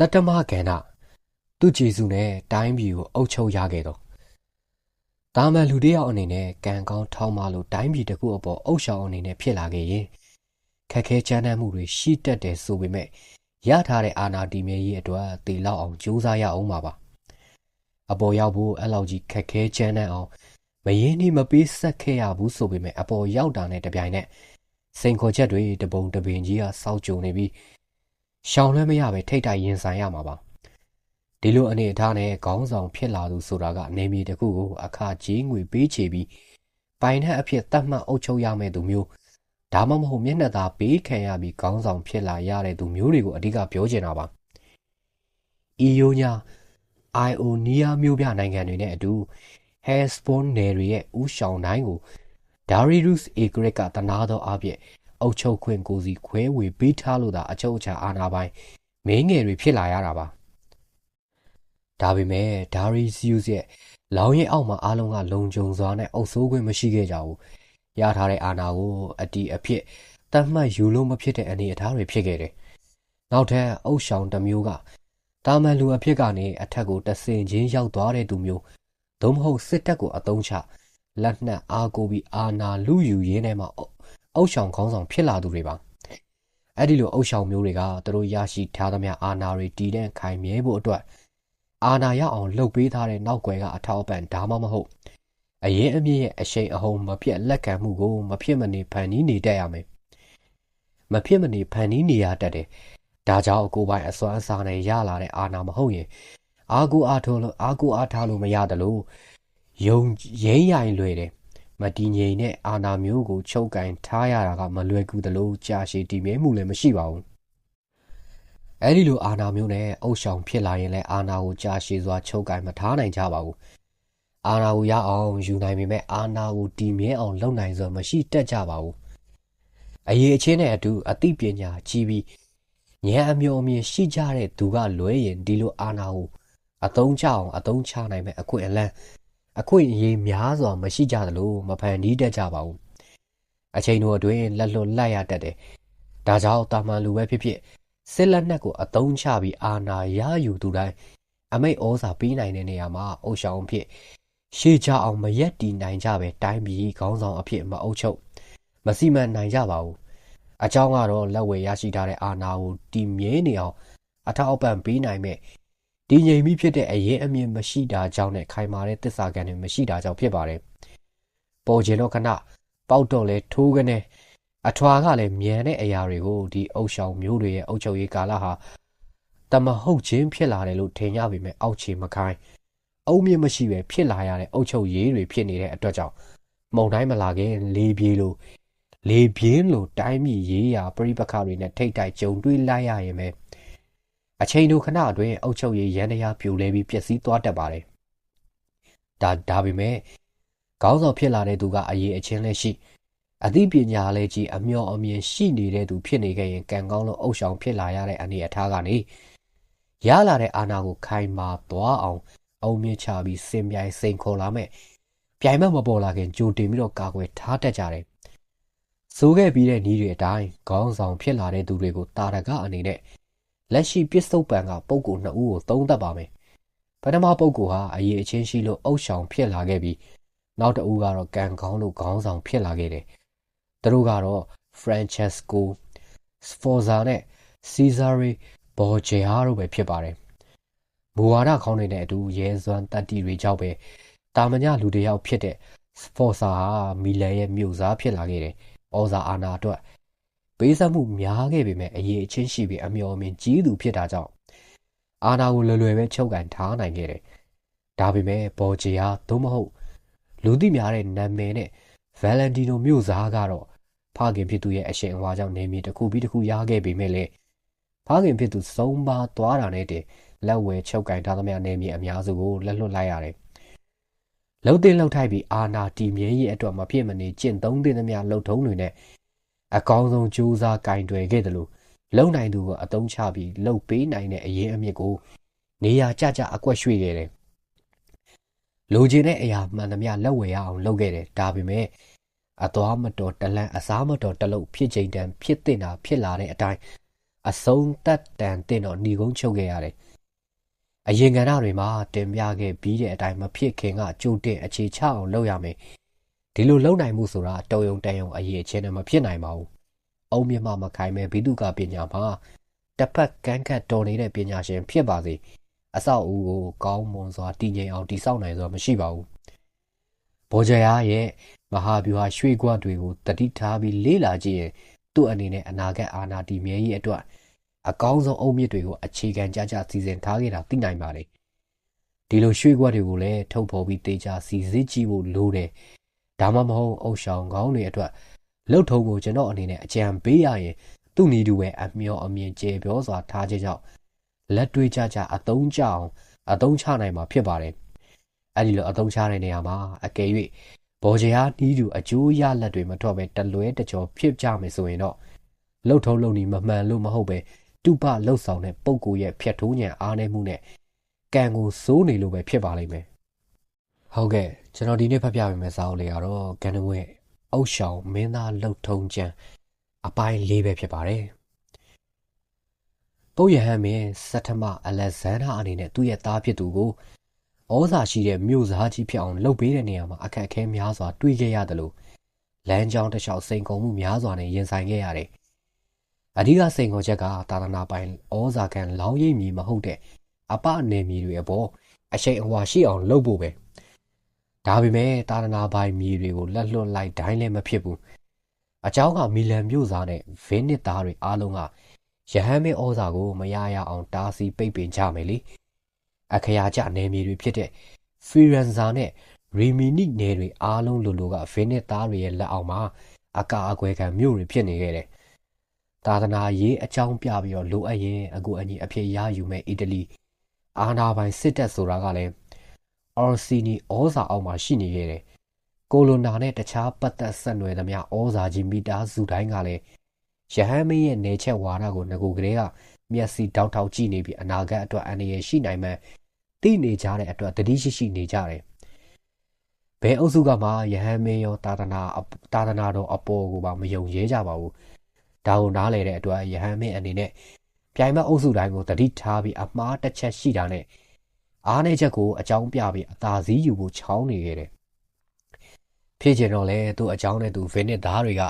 တတ္တမကဏ္ဍသူ့ဂျေစုနဲ့တိုင်းပြည်ကိုအုပ်ချုပ်ရခဲ့တော့တာမန်လူတစ်ယောက်အနေနဲ့ကံကောင်းထောင်းမလို့တိုင်းပြည်တစ်ခုအပေါ်အုပ်ဆောင်အနေနဲ့ဖြစ်လာခဲ့ရင်ခက်ခဲချမ်းသာမှုတွေရှိတတ်တယ်ဆိုပေမဲ့ ရထားတဲ့အာဏာတည်မြဲရေးအတွက်တည်လောက်အောင်ကြိုးစားရအောင်ပါပါအပေါ်ရောက်ဖို့အဲ့လောက်ကြီးခက်ခဲချမ်းသာအောင်မရင်းနှီးမပေးဆက်ခဲ့ရဘူးဆိုပေမဲ့အပေါ်ရောက်တာနဲ့တပြိုင်နက်စိန်ခေါ်ချက်တွေတပုံတပင်ကြီးကစောက်ကြုံနေပြီးရှောင်လွှဲမရပဲထိတ်တိုက်ရင်ဆိုင်ရမှာပါဒီလိုအနေအထားနဲ့ခေါင်းဆောင်ဖြစ်လာသူဆိုတာကနေမီတစ်ခုကိုအခကြီးငွေပေးချေပြီးပိုင်တဲ့အဖြစ်တတ်မှတ်အုပ်ချုပ်ရမယ့်သူမျိုး ဒါမှမဟုတ်မျက်နှာသာပေးခံရပြီးခေါင်းဆောင်ဖြစ်လာရတဲ့သူမျိုးတွေကိုအဓိကပြောချင်တာပါ။အီယိုညာအိုင်အိုနီးယားမျိုးပြနိုင်ငံတွေနဲ့အတူ Hellspawn နယ်တွေရဲ့ဥရှောင်းတိုင်းကို Darius Egret ကတနာသောအပြည့်အုပ်ချုပ်ခွင့်ကိုစီခွဲဝေပေးထားလို့သာအချုပ်အခြာအာဏာပိုင်မင်းငယ်တွေဖြစ်လာရတာပါ။ဒါပေမဲ့ Darius ရဲ့လောင်ရင်အောက်မှာအားလုံးကလုံခြုံစွာနဲ့အုပ်စိုးခွင့်မရှိခဲ့ကြဘူး။ ရထားတဲ့အာဏာကိုအတီးအဖြစ်တတ်မှတ်ယူလို့မဖြစ်တဲ့အနေအထားတွေဖြစ်ခဲ့တယ်။နောက်ထပ်အုပ်ဆောင်တစ်မျိုးကတာမန်လူအဖြစ်ကနေအထက်ကိုတဆင်ချင်းရောက်သွားတဲ့သူမျိုးသို့မဟုတ်စစ်တပ်ကိုအတုံးချလက်နက်အားကိုပြီးအာဏာလူယူရင်းထဲမှာအုပ်ဆောင်ခေါင်းဆောင်ဖြစ်လာသူတွေပါ။အဲ့ဒီလိုအုပ်ဆောင်မျိုးတွေကသူတို့ရရှိထားသမျှအာဏာတွေတည်တဲ့ခိုင်မြဲဖို့အတွက်အာဏာရအောင်လှုပ်ပေးထားတဲ့နောက်ွယ်ကအထောက်အပံ့ဒါမှမဟုတ် အရင်အမြင့်ရဲ့အရှိန်အဟုန်မပြတ်လက်ခံမှုကိုမဖြစ်မနေဖန်တီးနေတတ်ရမယ်။မဖြစ်မနေဖန်တီးနေရတတ်တယ်။ဒါကြောင့်ကိုပိုင်အစွမ်းအစားနဲ့ရလာတဲ့အာဏာမဟုတ်ရင်အာကိုအားထိုးလို့အာကိုအားထားလို့မရတယ်လို့ယုံရင်းရိုင်လွယ်တယ်။မတည်ငြိမ်တဲ့အာဏာမျိုးကိုချုပ်ကင်ထားရတာကမလွယ်ကူသလိုကြာရှည်တည်မြဲမှုလည်းမရှိပါဘူး။အဲဒီလိုအာဏာမျိုးနဲ့အုပ်ဆောင်ဖြစ်လာရင်လည်းအာဏာကိုကြာရှည်စွာချုပ်ကင်မထားနိုင်ကြပါဘူး အာနာကိုရအောင်ယူနိုင်ပေမဲ့အာနာကိုတည်မြဲအောင်လုပ်နိုင်စွာမရှိတတ်ကြပါဘူးအရေးအချင်းနဲ့အတူအသိပညာကြီးပြီးဉာဏ်အမျိုးအမြင်ရှိကြတဲ့သူကလွဲရင်ဒီလိုအာနာကိုအတုံးချအောင်အတုံးချနိုင်မဲ့အခွင့်အလန်းအခွင့်အရေးများစွာမရှိကြသလိုမဖန်တီးတတ်ကြပါဘူးအချိန်တို့အတွင်းလက်လွတ်လိုက်ရတတ်တယ်ဒါကြောင့်တာမန်လူပဲဖြစ်ဖြစ်စစ်လက်နက်ကိုအတုံးချပြီးအာနာရယူသူတိုင်းအမိတ်ဩဇာပေးနိုင်တဲ့နေရာမှာအုပ်ဆောင်ဖြစ် ရှေ့ချအောင်မရက်တီနိုင်ကြပဲတိုင်းပြည်ခေါင်းဆောင်အဖြစ်မအုပ်ချုပ်မစီမံနိုင်ကြပါဘူးအကြောင်းကတော့လက်ဝယ်ရရှိထားတဲ့အာဏာကိုတည်မြဲနေအောင်အထောက်အပံ့ပေးနိုင်မဲ့တည်ငြိမ်ပြီးဖြစ်တဲ့အရင်အမြင်မရှိတာကြောင့်နဲ့ခိုင်မာတဲ့သစ္စာကံတွေမရှိတာကြောင့်ဖြစ်ပါတယ်ပေါ်ကျင်တော့ခဏပေါက်တော့လဲထိုးကနေအထွာကလည်းမြန်တဲ့အရာတွေကိုဒီအုပ်ဆောင်မျိုးတွေရဲ့အုပ်ချုပ်ရေးကာလဟာတမဟုတ်ချင်းဖြစ်လာတယ်လို့ထင်ကြပေမဲ့အောက်ခြေမခိုင်း အုံမြင့်မရှိပဲဖြစ်လာရတဲ့အုတ်ချုပ်ရေးတွေဖြစ်နေတဲ့အတွက်ကြောင့်မုံတိုင်းမလာခင်လေပြေးလို့လေပြင်းလို့တိုင်းပြည်ရေးရာပြိပခါတွေနဲ့ထိတ်တိုက်ကြုံတွေ့လိုက်ရရင်ပဲအချိန်တို့ခဏအတွင်းအုတ်ချုပ်ရေးရန်တရားပြိုလဲပြီးပျက်စီးသွားတတ်ပါတယ်ဒါဒါပေမဲ့ခေါင်းဆောင်ဖြစ်လာတဲ့သူကအရေးအချင်းလည်းရှိအသိပညာလည်းကြီးအမျော်အမြင်ရှိနေတဲ့သူဖြစ်နေခဲ့ရင်ကံကောင်းလို့အုပ်ဆောင်ဖြစ်လာရတဲ့အနေအထားကနေရလာတဲ့အာဏာကိုခိုင်မာသွားအောင် အုံမြင့်ချပြီးစင်ပြိုင်စိန်ခေါ်လာမဲ့ပြိုင်မမပေါ်လာခင်ကြိုတင်ပြီးတော့ကာကွယ်ထားတတ်ကြတယ်။စိုးခဲ့ပြီးတဲ့ဤတွေအတိုင်းခေါင်းဆောင်ဖြစ်လာတဲ့သူတွေကိုတာရကအနေနဲ့လက်ရှိပြစ်စုံပံကပုံကိုနှစ်ဦးကိုသုံးသပ်ပါမယ်။ပထမပုံကိုဟာအရေးအချင်းရှိလို့အုပ်ဆောင်ဖြစ်လာခဲ့ပြီးနောက်တစ်ဦးကတော့ကံကောင်းလို့ခေါင်းဆောင်ဖြစ်လာခဲ့တယ်။သူတို့ကတော့ Francesco Sforza နဲ့ Cesare Borgia တို့ပဲဖြစ်ပါတယ်။ မူဝါဒခေါင်းတွေနဲ့အတူရဲစွမ်းတတ္တိတွေကြောင့်ပဲတာမညလူတယောက်ဖြစ်တဲ့စဖော်ဆာဟာမီလန်ရဲ့မြို့စားဖြစ်လာခဲ့တယ်။ဩဇာအာဏာအတွက်ပေးဆက်မှုများခဲ့ပေမဲ့အရေးအချင်းရှိပြီးအမျော်အမြင်ကြီးသူဖြစ်တာကြောင့်အာဏာကိုလွယ်လွယ်ပဲချုပ်ကန်ထားနိုင်ခဲ့တယ်။ဒါပေမဲ့ဘော်ဂျီယာသို့မဟုတ်လူသိများတဲ့နာမည်နဲ့ဗယ်လန်တီနိုမြို့စားကတော့ဖခင်ဖြစ်သူရဲ့အရှင်အဝါကြောင့်နေမြေတစ်ခုပြီးတစ်ခုရခဲ့ပေမဲ့လေဖခင်ဖြစ်သူစုံပါသွားတာနဲ့တည်း လက်ဝဲချုပ်ကင်ထားသမျှနေမြေအများစုကိုလက်လွတ်လိုက်ရတယ်။လှုပ်တင်လှုပ်ထိုက်ပြီးအာနာတီမြဲရဲ့အတွက်မဖြစ်မနေကျင့်သုံးတဲ့သမျှလှုပ်ထုံးတွေနဲ့အကောင်းဆုံးကြိုးစားကင်တွယ်ခဲ့တယ်လို့လုံနိုင်သူကအတုံးချပြီးလှုပ်ပေးနိုင်တဲ့အရင်အမြစ်ကို နေရာကြကြအကွက်ရွှေ့ခဲ့တယ်လိုချင်တဲ့အရာမှန်သမျှလက်ဝယ်ရအောင်လုပ်ခဲ့တယ်ဒါပေမဲ့အသွားမတော်တလန့်အစားမတော်တလုတ်ဖြစ်ချိန်တန်ဖြစ်တင်တာဖြစ်လာတဲ့အတိုင်းအဆုံးသက်တန်တင်တော့ညီကုန်းချုပ်ခဲ့ရတယ် အရင်ကဏ္ဍတွေမှာတင်ပြခဲ့ပြီးတဲ့အတိုင်းမဖြစ်ခင်ကကြိုတင်အခြေချအောင်လုပ်ရမယ်ဒီလိုလုပ်နိုင်မှုဆိုတာတော်ယုံတန်ယုံအရေးချင်းနဲ့မဖြစ်နိုင်ပါဘူးအုံမြမမခိုင်မဲ့ဘိတုကပညာမှာတစ်ဖက်ကန်းခတ်တော်နေတဲ့ပညာရှင်ဖြစ်ပါစေအဆောက်အဦကိုကောင်းမွန်စွာတည်ငြိမ်အောင်တည်ဆောက်နိုင်စွာမရှိပါဘူးဘောဂျရာရဲ့မဟာဗျူဟာရွှေကွက်တွေကိုတတိထားပြီးလေးလာကြည့်ရင်သူ့အနေနဲ့အနာဂတ်အာဏာတည်မြဲရေးအတွက် အကောင်းဆုံးအုံမြစ်တွေကိုအခြေခံကြကြစီစဉ်ထားခဲ့တာသိနိုင်ပါလေဒီလိုရွှေကွက်တွေကိုလည်းထုတ်ဖော်ပြီးတေချာစီစစ်ကြည့်ဖို့လိုတယ်ဒါမှမဟုတ်အုပ်ဆောင်ကောင်းတွေအတွက်လှုပ်ထုံကိုကျွန်တော်အနေနဲ့အကြံပေးရရင်သူ့နီးတူပဲအမျောအမြင်ကျေပြောစွာထားခြင်းကြောင့်လက်တွေးကြကြအတုံးကြအောင်အတုံးချနိုင်မှာဖြစ်ပါတယ်အဲ့ဒီလိုအတုံးချတဲ့နေရာမှာအကယ်၍ဘော်ဂျရာနီးတူအကျိုးရလက်တွေမထွက်ပဲတလွဲတကြောဖြစ်ကြမယ်ဆိုရင်တော့လှုပ်ထုံးလုံနီမမှန်လို့မဟုတ်ပဲ တုပလှုပ်ဆောင်တဲ့ပုံကိုရဲ့ဖြတ်ထိုးညံအားနေမှုနဲ့ကံကိုစိုးနေလို့ပဲဖြစ်ပါလိမ့်မယ်ဟုတ်ကဲ့ကျွန်တော်ဒီနေ့ဖတ်ပြပေးမယ့်စာအုပ်လေးကတော့ဂန်နဝဲအုတ်ရှောင်မင်းသားလှုပ်ထုံကျန်အပိုင်း၄ပဲဖြစ်ပါတယ်ပုပ်ယဟန်မင်းစတ္ထမအလက်ဇန္ဒာအနေနဲ့သူ့ရဲ့သားဖြစ်သူကိုဩဇာရှိတဲ့မြို့စားကြီးဖြစ်အောင်လုပ်ပေးတဲ့နေရာမှာအခက်အခဲများစွာတွေ့ခဲ့ရတယ်လို့လမ်းကြောင်းတစ်လျှောက်စိန်ကုန်မှုများစွာနဲ့ရင်ဆိုင်ခဲ့ရတယ်။ အဓိကစိန်ခေါ်ချက်ကသာသနာပိုင်ဩဇာခံလောင်းရိပ်မီမဟုတ်တဲ့အပအနေမီတွေအပေါ်အရှိန်အဝါရှိအောင်လုပ်ဖို့ပဲ။ဒါပေမဲ့သာသနာပိုင်မီတွေကိုလက်လွတ်လိုက်တိုင်းလည်းမဖြစ်ဘူး။အเจ้าကမီလန်မြို့သားနဲ့ဗင်းနစ်သားတွေအားလုံးကရဟန်းမင်းဩဇာကိုမရရအောင်တားဆီးပိတ်ပင်ကြမယ်လေ။အခရာကျနယ်မြေတွေဖြစ်တဲ့ဖီရန်ဇာနဲ့ရီမီနီနယ်တွေအားလုံးလိုလိုကဗင်းနစ်သားတွေရဲ့လက်အောက်မှာအကာအကွယ်ခံမြို့တွေဖြစ်နေခဲ့တယ်။ သာသနာရေးအကြောင်းပြပြီးတော့လိုအပ်ရင်အကူအညီအဖြစ်ရယူမဲ့အီတလီအာနာပိုင်စစ်တပ်ဆိုတာကလည်းအော်စီနီဩဇာအောက်မှာရှိနေခဲ့တယ်။ကိုလိုနာနဲ့တခြားပတ်သက်ဆက်နွယ်သမျှဩဇာကြီးမိသားစုတိုင်းကလည်းရဟန်းမင်းရဲ့နေချက်ဝါဒကိုငကိုကလေးကမျက်စိတောက်တောက်ကြည့်နေပြီးအနာဂတ်အတွက်အန္တရာယ်ရှိနိုင်မှသိနေကြတဲ့အတွက်တတိရှိရှိနေကြတယ်။ဘယ်အုပ်စုကမှယဟန်မင်းရောတာသနာတာသနာတော်အပေါ်ကိုပါမယုံရဲကြပါဘူး။ ဒါကိုနားလေတဲ့အတွက်ယဟန်မင်းအနေနဲ့ပြိုင်မအုပ်စုတိုင်းကိုတတိထားပြီးအမှားတစ်ချက်ရှိတာနဲ့အားနေချက်ကိုအကြောင်းပြပြီးအသာစီးယူဖို့ချောင်းနေခဲ့တယ်။ဖြစ်ချင်တော့လဲသူ့အကြောင်းနဲ့သူဗင်နစ်သားတွေက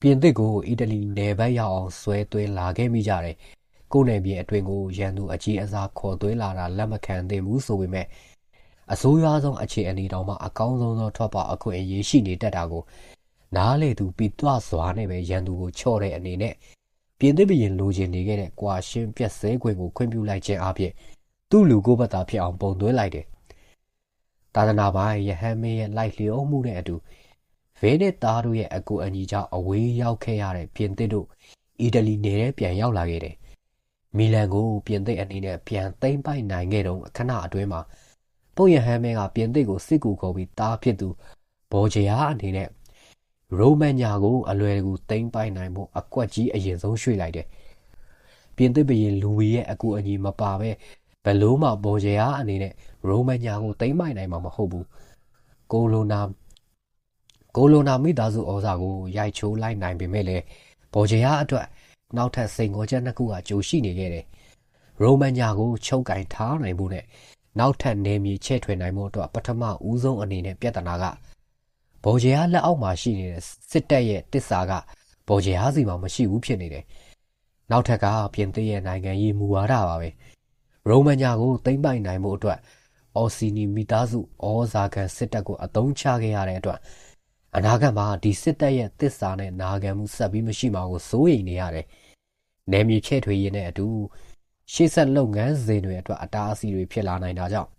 ပြင်သစ်ကိုအီတလီနယ်ဘက်ရောက်အောင်ဆွဲသွင်းလာခဲ့မိကြတယ်ကိုယ်နယ်မြေအတွင်းကိုရန်သူအကြီးအစားခေါ်သွင်းလာတာလက်မခံသင့်ဘူးဆိုပေမဲ့အစိုးရဆုံးအခြေအနေတောင်မှအကောင်းဆုံးသောထွက်ပေါက်အခွင့်အရေးရှိနေတတ်တာကို နားလေသူပြီးသွားစွာနဲ့ပဲရန်သူကိုချော့တဲ့အနေနဲ့ပြင်သစ်ပြည်လိုချင်နေခဲ့တဲ့ကွာရှင်းပြက်စဲခွင့်ကိုခွင့်ပြုလိုက်ခြင်းအပြင်သူ့လူကိုဘတ်သားဖြစ်အောင်ပုံသွင်းလိုက်တယ်။သာသနာပိုင်ယဟန်မင်းရဲ့လိုက်လျောမှုနဲ့အတူဗေနစ်သားတို့ရဲ့အကူအညီကြောင့်အဝေးရောက်ခဲ့ရတဲ့ပြင်သစ်တို့အီတလီနယ်ပြန်ရောက်လာခဲ့တယ်မီလန်ကိုပြင်သစ်အနေနဲ့ပြန်သိမ်းပိုက်နိုင်ခဲ့တော့အခဏအတွင်းမှာပုတ်ရဟန်းမဲကပြင်သစ်ကိုစစ်ကူခေါ်ပြီးတားဖြစ်သူဘော်ဂျယာအနေနဲ့ ရိုမန်ညာကိုအလွယ်တကူသိမ်းပိုက်နိုင်ဖို့အကွက်ကြီးအရင်ဆုံးရွှေ့လိုက်တယ်။ပြင်သစ်ဘရင်လူဝီရဲ့အကူအညီမပါပဲဘလို့မှဘော်ဂျယာအနေနဲ့ရိုမန်ညာကိုသိမ်းပိုက်နိုင်မှာမဟုတ်ဘူး။ကိုလိုနာကိုလိုနာမိသားစုဩဇာကိုရိုက်ချိုးလိုက်နိုင်ပေမဲ့လည်းဘော်ဂျယာအတွက်နောက်ထပ်စိန်ခေါ်ချက်နှစ်ခုကကြိုရှိနေခဲ့တယ်။ရိုမန်ညာကိုချုပ်ကင်ထားနိုင်ဖို့နဲ့နောက်ထပ်နေမြေချဲ့ထွေနိုင်ဖို့အတွက်ပထမဦးဆုံးအနေနဲ့ပြဿနာက ဘော်ဂျယာလက်အောက်မှာရှိနေတဲ့စစ်တပ်ရဲ့တစ္ဆာကဘော်ဂျယာစီမှာမရှိဘူးဖြစ်နေတယ်။နောက်ထပ်ကပြင်သစ်ရဲ့နိုင်ငံရေးမူဝါဒပါပဲ။ရိုမန်ညာကိုသိမ့်ပိုက်နိုင်မှုအတွက်အော်စီနီမိသားစုဩဇာခံစစ်တပ်ကိုအသုံးချခဲ့ရတဲ့အတွက်အနာဂတ်မှာဒီစစ်တပ်ရဲ့တစ္ဆာနဲ့နာခံမှုဆက်ပြီးမရှိမှာကိုစိုးရိမ်နေရတယ်။နယ်မြေချဲ့ထွေရေးနဲ့အတူရှေ့ဆက်လုပ်ငန်းစဉ်တွေအတွက်အတားအဆီးတွေဖြစ်လာနိုင်တာကြောင့်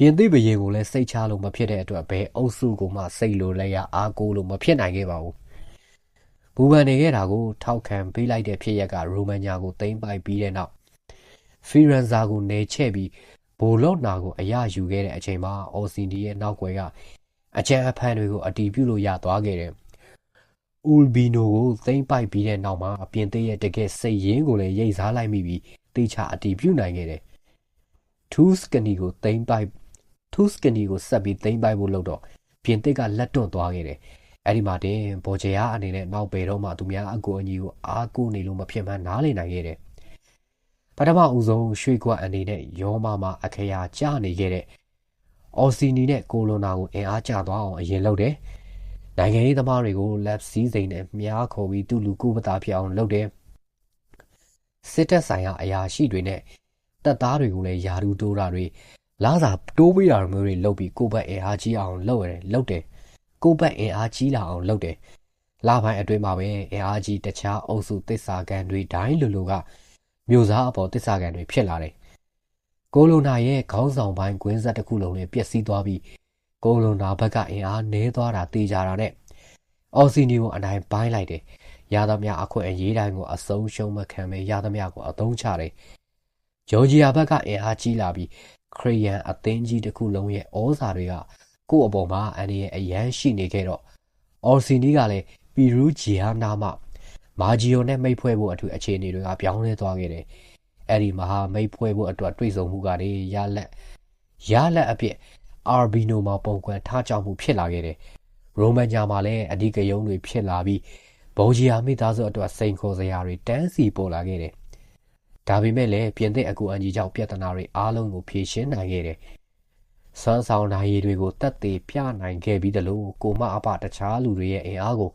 ပြင်သစ်ဘရင်ကိုလည်းစိတ်ချလို့မဖြစ်တဲ့အတွက်ဘယ်အုပ်စုကိုမှစိတ်လိုလဲရအားကိုးလို့မဖြစ်နိုင်ခဲ့ပါဘူး။ဘူပန်နေခဲ့တာကိုထောက်ခံပေးလိုက်တဲ့ဖြစ်ရက်ကရိုမန်ညာကိုသိမ်းပိုက်ပြီးတဲ့နောက်ဖီရန်ဇာကိုနေချဲ့ပြီးဘိုလော့နာကိုအရယူခဲ့တဲ့အချိန်မှာအော်စီဒီရဲ့နောက်ွယ်ကအကြံအဖန်တွေကိုအတီးပြုလို့ရသွားခဲ့တယ်။အူလ်ဘီနိုကိုသိမ့်ပိုက်ပြီးတဲ့နောက်မှာအပြင်သေးရဲ့တကယ်စိတ်ရင်းကိုလည်းရိတ်စားလိုက်မိပြီးတေချာအတီးပြုနိုင်ခဲ့တယ်ထူးစကနီကိုသိမ်းပိုက် ထူးစကနီကိုဆက်ပြီးသိမ်းပိုက်ဖို့လုပ်တော့ပြင်သစ်ကလက်တွန့်သွားခဲ့တယ်အဲ့ဒီမှာတင်ဘော်ဂျီယာအနေနဲ့နောက်ပေတော့မှသူများအကူအညီကိုအားကိုးနေလို့မဖြစ်မှန်းနားလည်နိုင်ခဲ့တယ်ပထမဦးဆုံးရွှေကွက်အနေနဲ့ရောမမှာအခရာကျနေခဲ့တဲ့အော်စီနီနဲ့ကိုလိုနာကိုအင်အားကျသွားအောင်အရင်လုပ်တယ်နိုင်ငံရေးသမားတွေကိုလက်စည်းစိမ်နဲ့မြားခေါ်ပြီးသူ့လူကူပတာဖြစ်အောင်လုပ်တယ်စစ်တပ်ဆိုင်ရာအရာရှိတွေနဲ့တပ်သားတွေကိုလည်းယာတူတိုးတာတွေ လာစာတိုးပေးတာမျိုးတွေလုပ်ပြီးကိုဘက်အင်အားကြီးအောင်လုပ်ရတယ်လုပ်တယ်ကိုဘက်အင်အားကြီးလာအောင်လုပ်တယ်လာပိုင်းအတွင်းမှာပဲအင်အားကြီးတခြားအုပ်စုတစ္ဆာကန်တွေဒိုင်းလူလူကမြို့စားအပေါ်တစ္ဆာကန်တွေဖြစ်လာတယ်ကိုလိုနာရဲ့ခေါင်းဆောင်ပိုင်းကွင်းဆက်တစ်ခုလုံးနဲ့ပျက်စီးသွားပြီးကိုလိုနာဘက်ကအင်အားနည်းသွားတာတေးကြတာနဲ့အော်စီနီကိုအနိုင်ပိုင်းလိုက်တယ်ရသမျှအခွင့်အရေးတိုင်းကိုအဆုံးရှုံးမခံပဲရသမျှကိုအသုံးချတယ်ဂျော်ဂျီယာဘက်ကအင်အားကြီးလာပြီး ခရီးယန်အသင်းကြီးတစ်ခုလုံးရဲ့ဩဇာတွေကကို့အပေါ်မှာအန်ဒီရဲ့အရန်ရှိနေခဲ့တော့အော်စီနီကလည်းပီရူးဂျီယာနာမမာဂျီယိုနဲ့မိတ်ဖွဲ့ဖို့အထူးအခြေအနေတွေကပြောင်းလဲသွားခဲ့တယ်။အဲ့ဒီမဟာမိတ်ဖွဲ့ဖို့အတွက်တွေးဆုံမှုကနေရလက်ရလက်အဖြစ်အာဘီနိုမှာပုံကွယ်ထားကြောင်မှုဖြစ်လာခဲ့တယ်။ရိုမန်ဂျာမှာလည်းအဓိကယုံတွေဖြစ်လာပြီးဘုံဂျီယာမိသားစုအတွက်စိန်ခေါ်စရာတွေတန်းစီပေါ်လာခဲ့တယ်။ ဒါပေမဲ့လည်းပြင်သစ်အကူအညီကြောင့်ပြဿနာတွေအားလုံးကိုဖြေရှင်းနိုင်ခဲ့တယ်။စွမ်းဆောင်နိုင်ရည်တွေကိုတက်သေးပြနိုင်ခဲ့ပြီးတလို့ကိုမအပတခြားလူတွေရဲ့အင်အားကို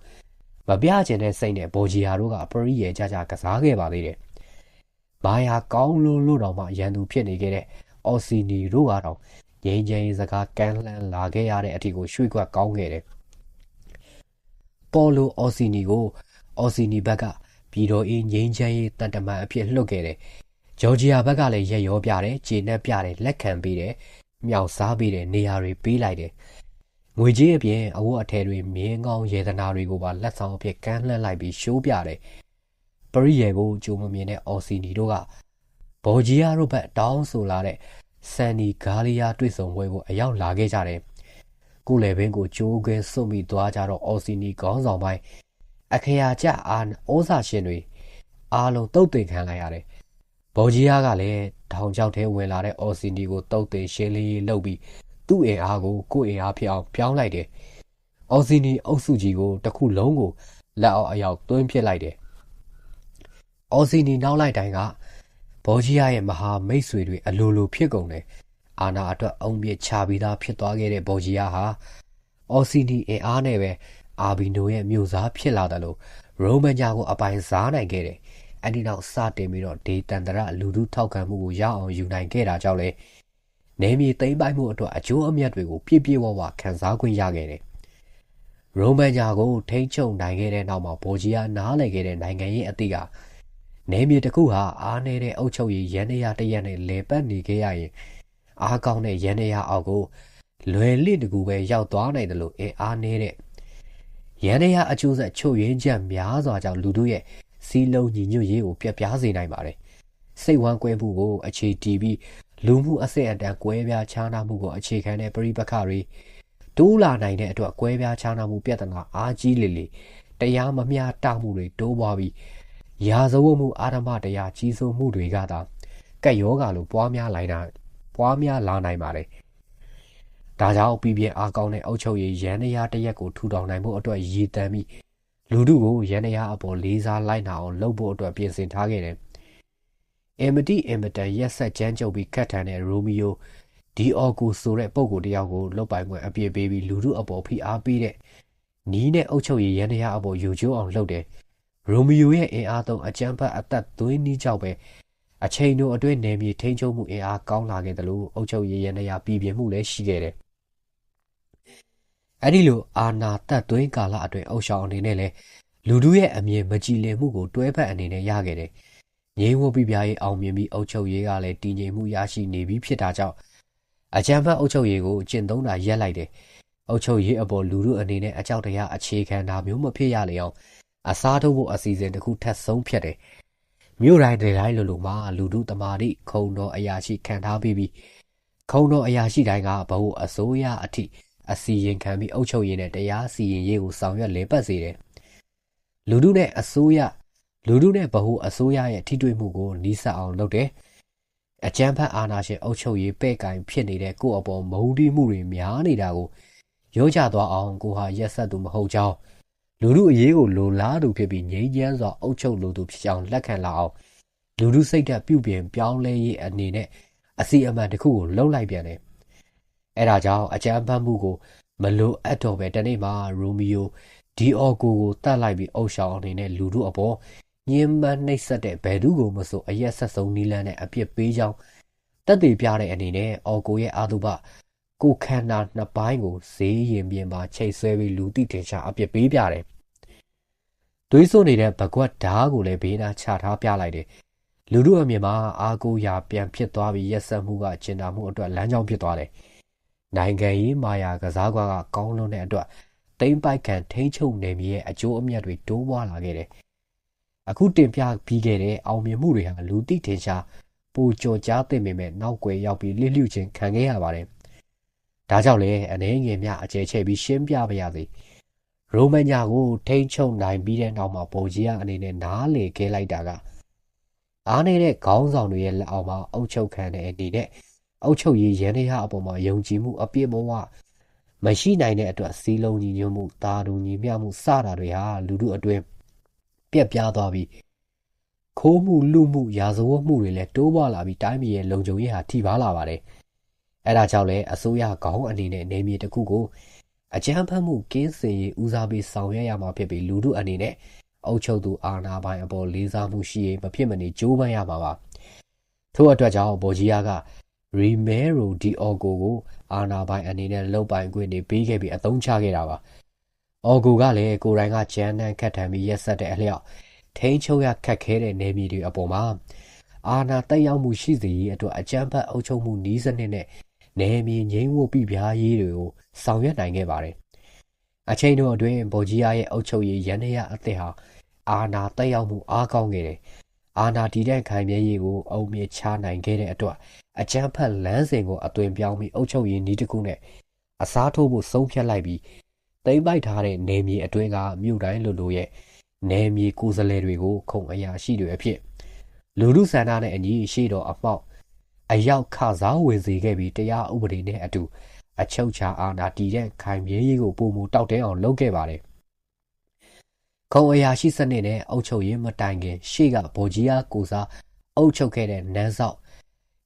မပြချင်တဲ့စိတ်နဲ့ဘော်ဂျီယာတို့ကပရိယေကြကြကစားခဲ့ပါသေးတယ်။ဘာယာကောင်းလို့လို့တော့မှရန်သူဖြစ်နေခဲ့တဲ့အော်စီနီတို့ကတော့ငိမ့်ချင်းစကားကန်းလှမ်းလာခဲ့ရတဲ့အထီကိုရွှေ့ကွက်ကောင်းခဲ့တယ်။ပေါ်လိုအော်စီနီကိုအော်စီနီဘက်က ပြည်တော်အေးငိမ့်ချမ်းရေးတန်တမန်အဖြစ်လှုပ်ခဲ့တယ်။ဂျော်ဂျီယာဘက်ကလည်းရက်ရောပြတယ်၊ခြေနဲ့ပြတယ်၊လက်ခံပေးတယ်၊မြောက်စားပေးတယ်၊နေရာတွေပေးလိုက်တယ်။ငွေကြီးအပြင်အဝတ်အထည်တွေမြင်းကောင်းရေသနာတွေကိုပါလက်ဆောင်အဖြစ်ကမ်းလှမ်းလိုက်ပြီးရှိုးပြတယ်။ပရိယေကိုကြိုမမြင်တဲ့အော်စီနီတို့ကဘော်ဂျီယာတို့ဘက်တောင်းဆိုလာတဲ့ဆန်နီဂါလီယာတွေ့ဆုံပွဲကိုအရောက်လာခဲ့ကြတယ်။ကုလေဘင်းကိုကြိုးကဲစွန့်ပြီးသွားကြတော့အော်စီနီခေါင်းဆောင်ပိုင်း အခရာကျအာဩဇာရှင်တွေအားလုံးတုတ်တင်ခံလိုက်ရတယ်။ဘော်ဂျီယာကလည်းထောင်ချောက်ထဲဝင်လာတဲ့အော်စီနီကိုတုတ်တင်ရှင်းလင်းရေးလုပ်ပြီးသူ့အင်အားကိုကိုယ့်အင်အားဖြစ်အောင်ပြောင်းလိုက်တယ်။အော်စီနီအုပ်စုကြီးကိုတစ်ခုလုံးကိုလက်အောက်အရောက်သွင်းပစ်လိုက်တယ်။အော်စီနီနောက်လိုက်တိုင်းကဘောဂျီယာရဲ့မဟာမိတ်ဆွေတွေအလိုလိုဖြစ်ကုန်တယ်။အာနာအတွက်အုံပြစ်ချပြီးသားဖြစ်သွားခဲ့တဲ့ဘောဂျီယာဟာအော်စီနီအင်အားနဲ့ပဲ အာဘီနိုရဲ့မြို့စားဖြစ်လာတယ်လို့ရိုမန်ဂျာကိုအပိုင်စားနိုင်ခဲ့တယ်။အဲဒီနောက်စတင်ပြီးတော့ဒေတန်တရလူထုထောက်ခံမှုကိုရအောင်ယူနိုင်ခဲ့တာကြောင့်လေနေမြေသိမ်းပိုက်မှုအတွက်အကျိုးအမြတ်တွေကိုပြည့်ပြည့်ဝဝခံစားခွင့်ရခဲ့တယ်။ရိုမန်ဂျာကိုထိန်းချုပ်နိုင်ခဲ့တဲ့နောက်မှာဘောဂျီယာနားလည်ခဲ့တဲ့နိုင်ငံရေးအသည့်ကနေမြေတစ်ခုဟာအားနည်းတဲ့အုပ်ချုပ်ရေးရန်ရတရက်နဲ့လေပတ်နေခဲ့ရရင်အားကောင်းတဲ့ရန်ရအောက်ကိုလွယ်လင့်တကူပဲရောက်သွားနိုင်တယ်လို့အင်အားနည်းတဲ့ ရန်ရအကျိုးဆက်ချုပ်ရင်းချက်များစွာကြောင့်လူတို့ရဲ့စီးလုံးညီညွတ်ရေးကိုပြပြားစေနိုင်ပါတယ်စိတ်ဝမ်းကွဲမှုကိုအခြေတည်ပြီးလူမှုအဆင့်အတန်းကွဲပြားခြားနားမှုကိုအခြေခံတဲ့ပြိပခါတွေတိုးလာနိုင်တဲ့အတွက်ကွဲပြားခြားနားမှုပြဿနာအားကြီးလေလေတရားမမျှတမှုတွေတိုးပွားပြီးရာဇဝတ်မှုအာဓမတရားကြီးစိုးမှုတွေကသာကက်ယောဂါလိုပွားများလာနိုင်ပွားများလာနိုင်ပါတယ်။ ဒါကြောင့်ပြည်ပြင်းအားကောင်းတဲ့အုပ်ချုပ်ရေးရန်တရားတရက်ကိုထူထောင်နိုင်ဖို့အတွက်ရည်တမ်းပြီးလူထုကိုရန်တရားအပေါ်လေးစားလိုက်နာအောင်လုပ်ဖို့အတွက်ပြင်ဆင်ထားခဲ့တယ်။အင်မတီအင်မတန်ရက်ဆက်ကြမ်းကြုတ်ပြီးခတ်ထန်တဲ့ရိုမီယိုဒီအော်ကိုဆိုတဲ့ပုံကိုတယောက်ကိုလုတ်ပိုင်ခွင့်အပြည့်ပေးပြီးလူထုအပေါ်ဖိအားပေးတဲ့နီးနဲ့အုပ်ချုပ်ရေးရန်တရားအပေါ်ယူကျိုးအောင်လုပ်တယ်။ရိုမီယိုရဲ့အင်အားသုံးအကြမ်းဖက်အသက်သွင်းနီးကြောက်ပဲအချိန်တို့အတွင်းနေမြေထိန်းချုပ်မှုအင်အားကောင်းလာခဲ့တယ်လို့အုပ်ချုပ်ရေးရနေရပြည်ပြင်းမှုလည်းရှိခဲ့တယ်။ အဲဒီလိုအာနာတက်သွင်းကာလအတွင်းအုပ်ရှောင်းအနေနဲ့လည်းလူတို့ရဲ့အမြင်မကြည်လင်မှုကိုတွဲဖက်အနေနဲ့ရခဲ့တယ်။ငြိမ်းဝပြပြရေးအောင်မြင်ပြီးအုပ်ချုပ်ရေးကလည်းတည်ငြိမ်မှုရရှိနေပြီးဖြစ်တာကြောင့်အကြမ်းဖက်အုပ်ချုပ်ရေးကိုကျင့်သုံးတာရက်လိုက်တယ်။အုပ်ချုပ်ရေးအပေါ်လူတို့အနေနဲ့အကြောက်တရားအခြေခံတာမျိုးမဖြစ်ရလေအောင်အစားထိုးဖို့အစီအစဉ်တစ်ခုထပ်ဆုံးဖြတ်တယ်။မြို့တိုင်းတိုင်းလိုလိုမှာလူထုတမာတိခုံတော်အရာရှိခံထားပြီးပြီးခုံတော်အရာရှိတိုင်းကဘဟုအစိုးရအထိ အစီရင်ခံပြီးအုပ်ချုပ်ရေးနဲ့တရားစီရင်ရေးကိုဆောင်ရွက်လည်ပတ်စေတယ်။လူထုနဲ့အစိုးရလူထုနဲ့ဘဟုအစိုးရရဲ့ထိတွေ့မှုကိုနီးစပ်အောင်လုပ်တယ်။အကြမ်းဖက်အာဏာရှင်အုပ်ချုပ်ရေးပဲ့ကင်ဖြစ်နေတဲ့ကိုယ့်အပေါ်မုန်းတီးမှုတွေများနေတာကိုရောကြသွားအောင်ကိုဟာရက်ဆက်သူမဟုတ်ကြောင်းလူမှုအရေးကိုလိုလားသူဖြစ်ပြီးငြိမ်းချမ်းစွာအုပ်ချုပ်လိုသူဖြစ်ကြောင်းလက်ခံလာအောင်လူမှုစိတ်ဓာတ်ပြုပြင်ပြောင်းလဲရေးအနေနဲ့အစီအမံတစ်ခုကိုလှုပ်လိုက်ပြန်တယ်။ အဲဒါကြောင့်အကြမ်းဖက်မှုကိုမလိုအပ်တော့ပဲတနေ့မှာရိုမီယိုဒီအော်ကိုကိုတတ်လိုက်ပြီးအုပ်ရှောင်းအနေနဲ့လူတို့အပေါ်ညှဉ်းပန်းနှိပ်စက်တဲ့ဘယ်သူကိုမဆိုအရက်ဆက်ဆုံးနီးလန်းနဲ့အပြစ်ပေးကြောင်းတက်တည်ပြတဲ့အနေနဲ့အော်ကိုရဲ့အာသုဘကိုခန္ဓာနှစ်ပိုင်းကိုဈေးရင်ပြင်မှာချိတ်ဆွဲပြီးလူတိတင်ရှာအပြစ်ပေးပြတယ်။သွေးစွနေတဲ့ဘကွက်ဓားကိုလည်းဘေးနားချထားပြလိုက်တယ်။လူတို့အမြင်မှာအာကိုရာပြန်ဖြစ်သွားပြီးရက်ဆက်မှုကကျင်နာမှုအတွက်လမ်းကြောင်းဖြစ်သွားတယ်။ နိုင်ငံရေးမာယာကစားကွာကကောင်းလွန်းတဲ့အတွက်တိမ့်ပိုက်ခံထိန်းချုပ်နေမြေရဲ့အကျိုးအမြတ်တွေတိုးပွားလာခဲ့တယ်။အခုတင်ပြပြီးခဲ့တဲ့အောင်မြင်မှုတွေဟာလူတိတင်ရှာပိုကြော်ကြားသိမ့်ပေမဲ့နောက်ွယ်ရောက်ပြီးလှစ်လှူခြင်းခံခဲ့ရပါတယ်။ဒါကြောင့်လည်းအနေငယ်များအကျဲချဲ့ပြီးရှင်းပြပါရစေ။ရိုမန်ညာကိုထိန်းချုပ်နိုင်ပြီးတဲ့နောက်မှာပုံကြီးရအနေနဲ့နားလေခဲလိုက်တာကအားနေတဲ့ခေါင်းဆောင်တွေရဲ့လက်အောက်မှာအုပ်ချုပ်ခံတဲ့အနေနဲ့ အုပ်ချုပ်ရေးရန်တရားအပေါ်မှာယုံကြည်မှုအပြည့်မဝမရှိနိုင်တဲ့အတွက်စီးလုံးညီညွတ်မှုတာတူညီမျှမှုစတာတွေဟာလူမှုအတွင်းပြက်ပြားသွားပြီးခိုးမှုလူမှုရာဇဝတ်မှုတွေလည်းတိုးပွားလာပြီးတိုင်းပြည်ရဲ့လုံခြုံရေးဟာထိပါလာပါတယ်။အဲဒါကြောင့်လည်းအစိုးရခေါင်းအနေနဲ့နေမြေတစ်ခုကိုအကြမ်းဖက်မှုကင်းစင်ရေးဦးစားပေးဆောင်ရွက်ရမှာဖြစ်ပြီးလူမှုအနေနဲ့အုပ်ချုပ်သူအာဏာပိုင်အပေါ်လေးစားမှုရှိရေးမဖြစ်မနေကြိုးပမ်းရမှာပါ။ထို့အတွက်ကြောင့်ဘော်ဂျီယာက ရီမဲရိုဒီအော်ဂိုကိုအာနာပိုင်အနေနဲ့လုတ်ပိုင်ခွင့်တွေပေးခဲ့ပြီးအသုံးချခဲ့တာပါ။အော်ဂိုကလည်းကိုရိုင်းကဂျန်နန်ခတ်ထန်ပြီးရက်ဆက်တဲ့အလျောက်ထိန်းချုပ်ရခက်ခဲတဲ့နေမြေတွေအပေါ်မှာအာနာတက်ရောက်မှုရှိစေရေးအတွက်အကြမ်းဖက်အုပ်ချုပ်မှုနည်းစနစ်နဲ့နေမြေငြိမ်းဝှက်ပြပြားရေးတွေကိုဆောင်ရွက်နိုင်ခဲ့ပါတယ်။အချိန်တို့အတွင်းဗော်ဂျီယာရဲ့အုပ်ချုပ်ရေးရန်ရအသစ်ဟာအာနာတက်ရောက်မှုအားကောင်းခဲ့တယ်။ အာနာတည်တဲ့ခိုင်မြဲရေးကိုအုံမြင့်ချနိုင်ခဲ့တဲ့အတွက်အကြမ်းဖက်လမ်းစဉ်ကိုအသွင်ပြောင်းပြီးအုပ်ချုပ်ရေးနည်းတစ်ခုနဲ့အစားထိုးဖို့ဆုံးဖြတ်လိုက်ပြီးသိမ့်ပိုက်ထားတဲ့နေမြေအတွင်းကမြို့တိုင်းလူလူရဲ့နေမြေကိုယ်စားလှယ်တွေကိုခုံအရာရှိတွေအဖြစ်လူလူဆန္ဒနဲ့အညီရှိတော်အပေါက်အရောက်ခစားဝင်စေခဲ့ပြီးတရားဥပဒေနဲ့အတူအချုပ်ချာအာဏာတည်တဲ့ခိုင်မြဲရေးကိုပုံမူတောက်တဲအောင်လုပ်ခဲ့ပါတယ်။ ခုံအရာရှိစနစ်နဲ့အုပ်ချုပ်ရေးမတိုင်ခင်ရှေ့ကဗိုလ်ကြီးအားကိုစားအုပ်ချုပ်ခဲ့တဲ့နန်းဆောက်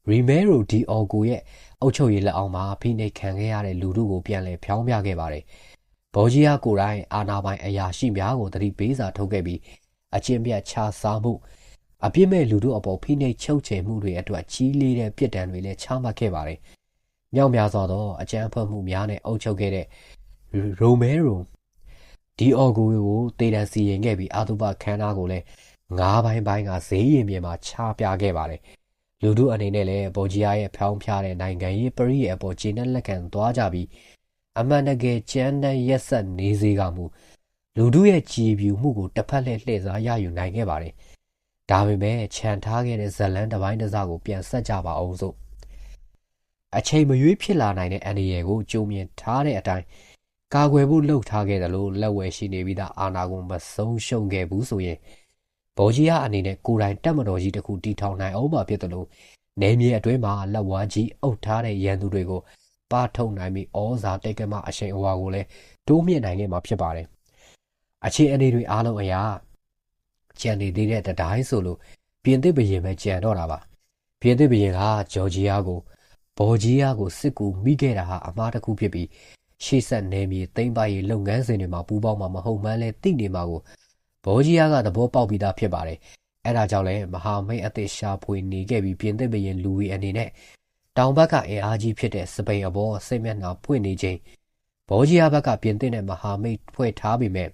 ရီမဲရိုဒီအော်ကိုရဲ့အုပ်ချုပ်ရေးလက်အောက်မှာဖိနှိပ်ခံခဲ့ရတဲ့လူတို့ကိုပြန်လည်ဖျောင်းပြခဲ့ပါတယ်။ဘော်ဂျီယာကိုယ်တိုင်အာနာပိုင်အရာရှိများကိုတတိပေးစာထုတ်ခဲ့ပြီးအချင်းပြတ်ချစားမှုအပြစ်မဲ့လူတို့အပေါ်ဖိနှိပ်ချုပ်ချယ်မှုတွေအတွက်ကြီးလေးတဲ့ပြစ်ဒဏ်တွေလည်းချမှတ်ခဲ့ပါတယ်။မြောက်များစွာသောအကြမ်းဖက်မှုများနဲ့အုပ်ချုပ်ခဲ့တဲ့ရိုမဲရို ဒီအော်ကိုကိုတေတံစီရင်ခဲ့ပြီးအာသုဘခန်းနာကိုလည်းငါးပိုင်းပိုင်းကဈေးရင်ပြင်မှာချပြခဲ့ပါတယ်။လူတို့အနေနဲ့လည်းဘော်ဂျီယာရဲ့ဖောင်းဖျားတဲ့နိုင်ငံရေးပရိရဲ့အပေါ်ခြေနဲ့လက်ခံသွားကြပြီးအမှန်တကယ်ကြမ်းတမ်းရက်ဆက်နေစေကမူလူတို့ရဲ့ကြည်ပြူမှုကိုတစ်ဖက်လှည့်လှည့်စားရယူနိုင်ခဲ့ပါတယ်။ဒါပေမဲ့ခြံထားခဲ့တဲ့ဇလန်းတစ်ပိုင်းတစ်စကိုပြန်ဆက်ကြပါအောင်စို့အချိန်မရွေးဖြစ်လာနိုင်တဲ့အန္တရာယ်ကိုကြုံမြင်ထားတဲ့အတိုင်း ကာကွယ်ဖို့လှုပ်ထားခဲ့တယ်လို့လက်ဝယ်ရှိနေပြီးသားအာနာကိုမဆုံးရှုံးခဲ့ဘူးဆိုရင်ဗော်ဂျီယာအနေနဲ့ကိုယ်တိုင်တက်မတော်ကြီးတစ်ခုတီထောင်နိုင်အောင်ပါဖြစ်တယ်လို့နေမြေအတွင်းမှာလက်ဝါးကြီးအုပ်ထားတဲ့ရန်သူတွေကိုပါထုတ်နိုင်ပြီးဩဇာတိတ်ကမအရှိန်အဝါကိုလည်းတိုးမြင့်နိုင်ခဲ့မှာဖြစ်ပါတယ်။အခြေအနေတွေအားလုံးအရာကြံနေသေးတဲ့တတိုင်းဆိုလို့ပြင်သစ်ဘရင်ပဲကြံတော့တာပါ။ပြင်သစ်ဘရင်ကဂျော်ဂျီယာကိုဘော်ဂျီယာကိုစစ်ကူမိခဲ့တာဟာအမှားတစ်ခုဖြစ်ပြီး ရှေ့ဆက်နေမြေသိမ့်ပါရေးလုပ်ငန်းစဉ်တွေမှာပူးပေါင်းမှာမဟုတ်မှန်းလဲသိနေမှာကိုဘောဂျီယာကသဘောပေါက်ပြီးသားဖြစ်ပါတယ်။အဲဒါကြောင့်လည်းမဟာမိတ်အသစ်ရှာဖွေနေခဲ့ပြီးပြင်သစ်ဘရင်လူဝီအနေနဲ့တောင်ဘက်ကအင်အားကြီးဖြစ်တဲ့စပိန်အပေါ်စိတ်မျက်နှာဖွင့်နေချိန်ဘောဂျီယာဘက်ကပြင်သစ်နဲ့မဟာမိတ်ဖွဲ့ထားပြီးမဲ့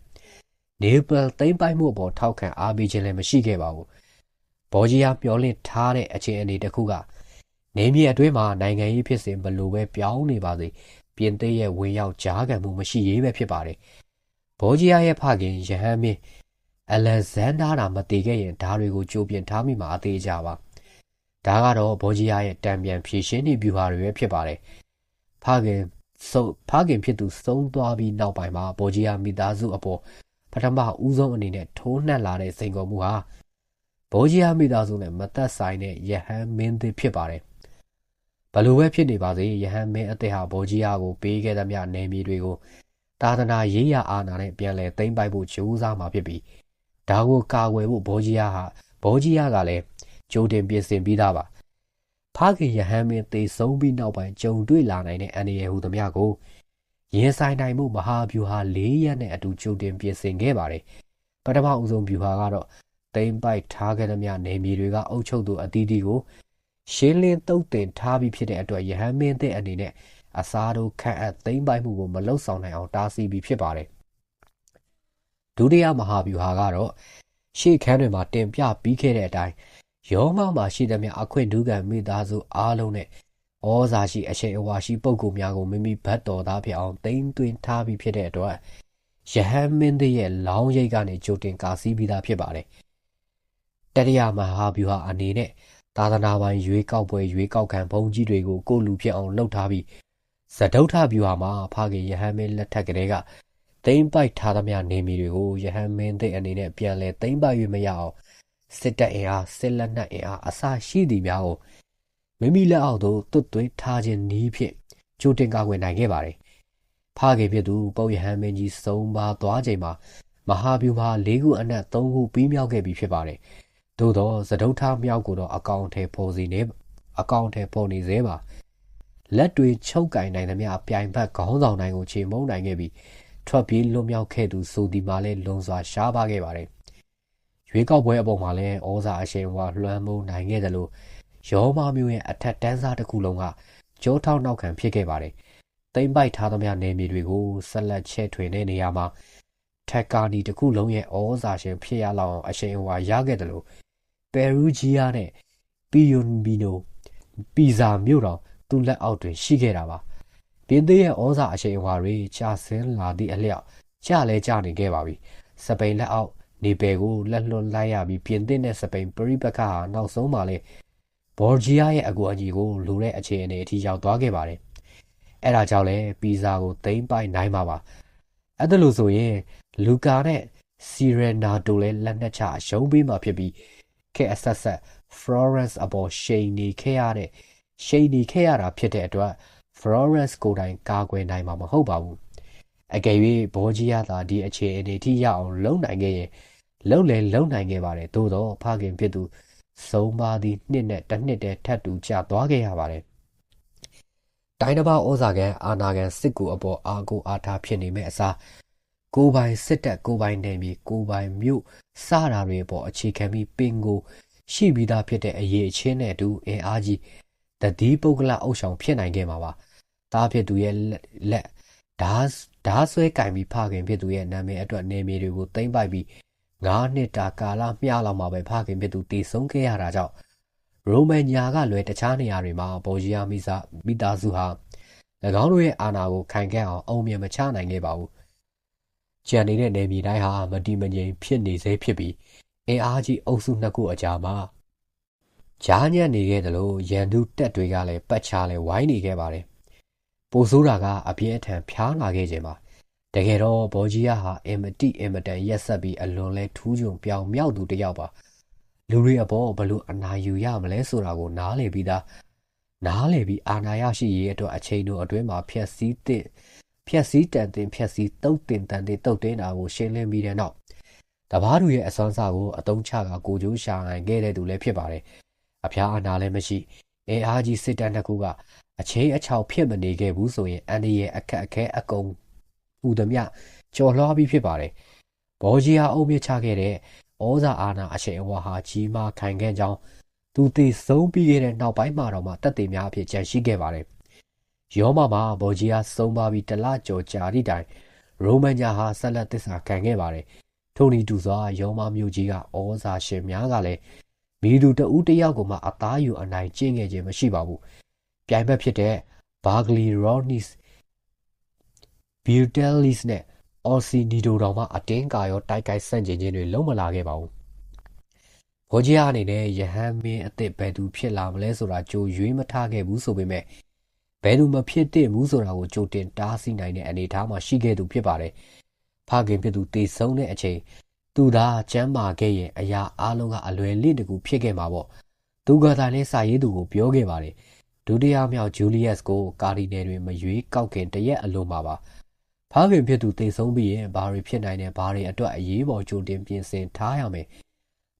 နေပယ်သိမ့်ပိုက်မှုအပေါ်ထောက်ခံအားပေးခြင်းလည်းမရှိခဲ့ပါဘူး။ဘောဂျီယာမျောလင့်ထားတဲ့အခြေအနေတစ်ခုကနေမြေအတွင်းမှာနိုင်ငံရေးဖြစ်စဉ်ဘလို့ပဲပြောင်းနေပါစေ ပြင်သစ်ရဲ့ဝင်ရောက်ကြားခံမှုမရှိရေးပဲဖြစ်ပါတယ်။ဘောဂျီယာရဲ့ဖခင်ယဟန်မင်းအလက်ဇန်ဒါတာမတည်ခဲ့ရင်ဓာတွေကိုကြိုးပြင်ထားမိမှာအသေးကြပါဒါကတော့ဘောဂျီယာရဲ့တံပြန်ဖြည့်ရှင်းနေပြူဟာတွေပဲဖြစ်ပါတယ်ဖခင်ဆုံးဖခင်ဖြစ်သူဆုံးသွားပြီးနောက်ပိုင်းမှာဘောဂျီယာမိသားစုအပေါ်ပထမဦးဆုံးအနေနဲ့ထိုးနှက်လာတဲ့စိန်ခေါ်မှုဟာဘောကြီးအားမိသားစုနဲ့မသက်ဆိုင်တဲ့ယဟန်မင်းသစ်ဖြစ်ပါတယ် ဘလို့ပဲဖြစ်နေပါစေယဟန်မင်းအသစ်ဟာဘောကြီးအားကိုပေးခဲ့သမျှနေမီတွေကိုသာသနာရေးရအာဏာနဲ့ပြန်လည်သိမ်းပိုက်ဖို့ကြိုးစားမှာဖြစ်ပြီးဒါကိုကာကွယ်ဖို့ဘောကြီးအားဟာဘောကြီးအားကလည်းကြိုတင်ပြင်ဆင်ပြီးသားပါဖခင်ယဟန်မင်းသေဆုံးပြီးနောက်ပိုင်းကြုံတွေ့လာနိုင်တဲ့အန္တရာယ်ဟူသမျှကိုရင်ဆိုင်နိုင်မှုမဟာဗျူဟာ၄ရက်နဲ့အတူကြိုတင်ပြင်ဆင်ခဲ့ပါတယ်ပထမအဦးဆုံးဗျူဟာကတော့သိမ်းပိုက်ထားခဲ့သမျှနေမြေတွေကအုပ်ချုပ်သူအသီးသီးကို ရှင်းလင်းတုတ်တင်ထားပြီးဖြစ်တဲ့အတွက်ယဟန်မင်းတဲ့အနေနဲ့အစားတို့ခန့်အပ်သိမ်းပိုက်မှုကိုမလုံဆောင်နိုင်အောင်တားဆီးပြီးဖြစ်ပါတယ်ဒုတိယမဟာဗျူဟာကတော့ရှေ့ခန်းတွေမှာတင်ပြပြီးခဲ့တဲ့အတိုင်းရောမမှာရှိသမျှအခွင့်ဒုက္ခမိသားစုအားလုံးနဲ့ဩဇာရှိအရှိန်အဝါရှိပုဂ္ဂိုလ်များကိုမိမိဘတ်တော်သားဖြစ်အောင်တိမ့်သွင်းထားပြီးဖြစ်တဲ့အတွက်ယဟန်မင်းသရဲ့လောင်းရိတ်ကနေကြိုတင်ကာစီးပြီးသားဖြစ်ပါတယ်တတိယမဟာဗျူဟာအနေနဲ့ သာသနာပိုင်ရွေးကောက်ပွဲရွေးကောက်ခံဘုံကြီးတွေကိုကိုလူဖြစ်အောင်လှုပ်ထားပြီးဇဒုထဗျူဟာမှာဖခင်ယဟန်မင်းလက်ထက်ကလေးကသိမ့်ပိုက်ထားသမျှနေမီတွေကိုယဟန်မင်းသိအနေနဲ့ပြန်လဲသိမ့်ပိုက်၍မရအောင်စစ်တပ်အင်အားစစ်လက်နက်အင်အားအစရှိသည်များကိုမိမိလက်အောက်သို့တွတ်သွင်းထားခြင်းနည်းဖြင့်ကြိုတင်ကာကွယ်နိုင်ခဲ့ပါတယ်။ဖခင်ဖြစ်သူပုပ်ယဟန်မင်းကြီးစုံပါသွားချိန်မှာမဟာဗျူဟာ၄ခုအနက်၃ခုပြီးမြောက်ခဲ့ပြီဖြစ်ပါတယ်။ သို့သောသဒုထမြောက်ကိုတော့အကောင့်ထဲပေါ်စီနေအကောင့်ထဲပေါ်နေသေးပါလက်တွေချုပ်ကင်နိုင်သမျှပြိုင်ဘက်ခေါင်းဆောင်တိုင်းကိုခြေမုံနိုင်ခဲ့ပြီးထွက်ပြေးလွတ်မြောက်ခဲ့သူဆိုဒီမှာလည်းလွန်စွာရှားပါခဲ့ပါတယ်။ရွေးကောက်ပွဲအပေါ်မှာလည်းဩဇာအရှိန်ဝါလွှမ်းမိုးနိုင်ခဲ့တယ်လို့ရောမမျိုးရဲ့အထက်တန်းစားတစ်ခုလုံးကကြောထောက်နောက်ခံဖြစ်ခဲ့ပါတယ်။သိမ့်ပိုက်ထားသမျှနေမြေတွေကိုဆက်လက်ချဲ့ထွင်တဲ့နေရာမှာထက်ကာနီတစ်ခုလုံးရဲ့ဩဇာရှင်ဖြစ်ရလောက်အောင်အရှိန်အဝါရခဲ့တယ်လို့ ပယ်ရူဂျီးယားနဲ့ပီယွန်ဘီနိုပီဇာမြို့တော်သူ့လက်အောက်တွင်ရှိခဲ့တာပါ။ပြင်သစ်ရဲ့ဩဇာအရှိန်အဝါတွေကျဆင်းလာသည့်အလျောက်ကျလဲကျနေခဲ့ပါပြီ။စပိန်လက်အောက်နေပယ်ကိုလက်လွတ်လိုက်ရပြီးပြင်သစ်နဲ့စပိန်ပရိပက္ခဟာနောက်ဆုံးမှာလဲဘော်ဂျီးယားရဲ့အကူအညီကိုလိုတဲ့အခြေအနေအထိရောက်သွားခဲ့ပါတယ်။အဲဒါကြောင့်လဲပီဇာကိုသိမ်းပိုက်နိုင်မှာပါ။အဲ့ဒါလို့ဆိုရင်လူကာနဲ့စီရနာတိုလည်းလက်နက်ချအရှုံးပေးမှာဖြစ်ပြီး ခဲအဆက်ဆက် Florence အပေါ်ရှိန်နေခဲ့ရတဲ့ရှိန်နေခဲ့ရတာဖြစ်တဲ့အတွက် Florence ကိုယ်တိုင်ကာကွယ်နိုင်မှာမဟုတ်ပါဘူး။အကယ်၍ဘောဂျီးယားသာဒီအခြေအနေထိရအောင်လုံနိုင်ခဲ့ရင်လုံလဲလုံနိုင်ခဲ့ပါတယ်။သို့တော့ဖခင်ဖြစ်သူဆုံးပါသည့်နှစ်နဲ့တစ်နှစ်တည်းထပ်တူကျသွားခဲ့ရပါတယ်။တိုင်းတစ်ပါးဩဇာကန်အာနာကန်စစ်ကူအပေါ်အာကိုအာထားဖြစ်နေမဲ့အစား ကိုပိုင်စစ်တပ်ကိုပိုင်နယ်မြေကိုပိုင်မြို့စတာတွေပေါ်အခြေခံပြီးပင်ကို ရှိပြီးသားဖြစ်တဲ့အရေးအချင်းနဲ့အတူအင်အားကြီးတတိပုဂ္ဂလအုပ်ဆောင်ဖြစ်နိုင်ခဲ့မှာပါ။ဒါဖြစ်သူရဲ့လက်ဓာဓာဆွဲကင်ပြီးဖခင်ဖြစ်သူရဲ့နာမည်အတွက်နေမြေတွေကိုသိမ့်ပိုက်ပြီး9နှစ်တာကာလမျှလောက်မှာပဲဖခင်ဖြစ်သူတည်ဆုံးခဲ့ရတာကြောင့်ရိုမန်ညာကလွယ်တခြားနေရာတွေမှာဘော်ဂျီယာမိစာမိသားစုဟာ၎င်းတို့ရဲ့အာဏာကိုခိုင်ခန့်အောင်အုံမြင်မချနိုင်ခဲ့ပါဘူး။ ကြံနေတဲ့နေမြေတိုင်းဟာမတီမငြိမ်ဖြစ်နေစေဖြစ်ပြီးအင်အားကြီးအုပ်စုနှစ်ခုအကြားမှာကြားညက်နေခဲ့တယ်လို့ရန်သူတက်တွေကလည်းပတ်ချလဲဝိုင်းနေခဲ့ပါတယ်။ပိုဆိုးတာကအပြင်းအထန်ဖျားလာခဲ့ခြင်းပါတကယ်တော့ဘောကြီးယာဟာအင်မတိအင်မတန်ရက်ဆက်ပြီးအလွန်လဲထူးချွန်ပြောင်မြောက်သူတစ်ယောက်ပါလူတွေအပေါ်ဘလို့အနာယူရမလဲဆိုတာကိုနားလည်ပြီးသားနားလည်ပြီးအာနာရရှိရေးအတွက်အချိန်တို့အတွင်းမှာဖြက်စီးတဲ့ ဖြက်စီးတန်တင်ဖြက်စီးတုတ်တင်တန်တင်တုတ်တင်တာကိုရှင်းလင်းပြီးတဲ့နောက်တပားသူရဲ့အစွမ်းစားကိုအတုံးချကကိုကျိုးရှာနိုင်ခဲ့တဲ့သူလည်းဖြစ်ပါတယ်အဖျားအနာလည်းမရှိအဲအားကြီးစစ်တပ်တစ်ခုကအချင်းအချောက်ဖြစ်မနေခဲ့ဘူးဆိုရင်အန်ဒီရဲ့အခက်အခဲအကုန်ဟူသည်မြကြော်လွှားပြီးဖြစ်ပါတယ်။ဘောကြီးဟာအုံမြချခဲ့တဲ့ဩဇာအာဏာအရှိန်အဝါဟာကြီးမားခိုင်ခဲ့ကြောင်းသူသေဆုံးပြီးခဲ့တဲ့နောက်ပိုင်းမှာတော့မှတက်သေးများအဖြစ်ကြံရှိခဲ့ပါတယ်။ ယောမမှာဘောကြီးဟာဆုံးပါပြီးတလကြော်ကြာသည့်တိုင်ရိုမန်ညာဟာဆက်လက်သစ္စာခံခဲ့ပါတယ်။ထို့နည်းတူစွာယောမမျိုးကြီးကဩဇာရှင်များကလည်းမိသူတဦးတယောက်ကိုမှအသားယူအနိုင်ကျင့်ခဲ့ခြင်းမရှိပါဘူး။ပြိုင်ဘက်ဖြစ်တဲ့ဘာဂလီရော့နီစ်ဘီတယ်လီစ်နဲ့အော်စီနီဒိုတောင်မှအတင်းကာရောတိုက်ကိုက်ဆန့်ကျင်ခြင်းတွေလုံးမလာခဲ့ပါဘူး။ဘောဂျီယာအနေနဲ့ယဟန်မင်းအစ်စ်ဘယ်သူဖြစ်လာမလဲဆိုတာကြိုရွေးမထားခဲ့ဘူးဆိုပေမဲ့ ဘယ်သူမဖြစ်တဲ့ဘူးဆိုတာကိုကြိုတင်တားဆီးနိုင်တဲ့အနေအထားမှာရှိခဲ့သူဖြစ်ပါတယ်။ဖခင်ဖြစ်သူတည်ဆုံးတဲ့အချိန်သူသာကျမ်းမာခဲ့ရင်အရာအားလုံးကအလွယ်လင့်တကူဖြစ်ခဲ့မှာပေါ့သူကသာလည်းစာရေးသူကိုပြောခဲ့ပါတယ်ဒုတိယမြောက်ဂျူလီယပ်စ်ကိုကာဒီနယ်တွေမရွေးကောက်ခင်တရက်အလိုမှာပါဖခင်ဖြစ်သူတိတ်ဆုံးပြီးရင်ဘာတွေဖြစ်နိုင်တယ်ဘာတွေအတွက်အရေးပေါ်ကြိုတင်ပြင်ဆင်ထားရမယ်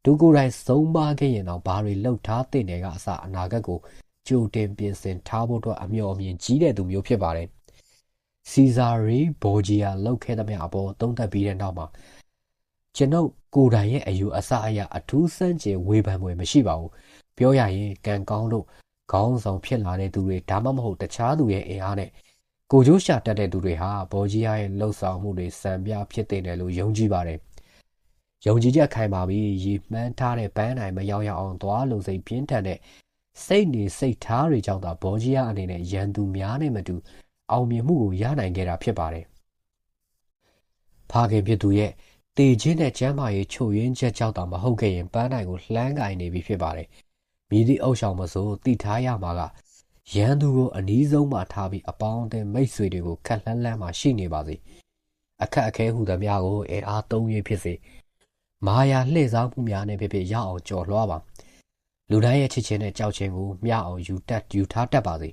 ဒုကိုယ်တိုင်ဆုံးပါခဲ့ရင်တော့ဘာတွေလှုပ်ထားတဲ့နယ်ကအစအနာဂတ်ကို ကြိုတင်ပြင်ဆင်ထားဖို့အတွက်အမျှော်အမြင်ကြီးတဲ့သူမျိုးဖြစ်ပါတယ်စီဇာရီဘောဂျီယာလောက်ခဲ့သမျှအပေါ်သုံးသပ်ပြီးတဲ့နောက်မှာကျွန်ုပ်ကိုယ်တိုင်ရဲ့အယူအဆအရအထူးစမ်းကြယ်ဝေဖန်ပွဲမရှိပါဘူးပြောရရင်ကံကောင်းလို့ခေါင်းဆောင်ဖြစ်လာတဲ့သူတွေဒါမှမဟုတ်တခြားသူရဲ့အင်အားနဲ့ကိုကျိုးရှာတတ်တဲ့သူတွေဟာဘောဂျီယာရဲ့လှုပ်ဆောင်မှုတွေစံပြဖြစ်တဲ့တယ်လို့ယုံကြည်ပါတယ်ယုံကြည်ချက်ခိုင်ပါပြီးရီမှန်းထားတဲ့ပန်းနိုင်မရောက်ရအောင်သွားလို့စိတ်ပြင်းထန်တဲ့ စိတ်နေစိတ်ထားတွေကြောင့်သာဘောဂျီယာအနေနဲ့ရန်သူများနဲ့မတူ အောင်မြင်မှုကိုရနိုင်ခဲ့တာဖြစ်ပါတယ်။ဖခင်ဖြစ်သူရဲ့တေခြင်းနဲ့ကျမ်းမာရေးချုပ်ရင်းချက်ကြောင့်သာမဟုတ်ခဲ့ရင်ပန်းနိုင်ကိုလှမ်းကင်နေပြီဖြစ်ပါတယ်။မြည်သည့်အုပ်ဆောင်မဆိုတိထားရမှာကရန်သူကိုအနည်းဆုံးမှထားပြီးအပေါင်းအသင်းမိတ်ဆွေတွေကိုခက်လှမ်းလှမ်းမှရှိနေပါစေ။အခက်အခဲဟူသမျှကိုအင်အားသုံးရဖြစ်စေမာယာလှည့်စားမှုများနဲ့ဖြစ်ဖြစ်ရအောင်ကြော်လွှားပါ လူတိုင်းရဲ့ချစ်ချင်းနဲ့ကြောက်ချင်းကိုမျှအောင်ယူတတ်ယူထားတတ်ပါစေ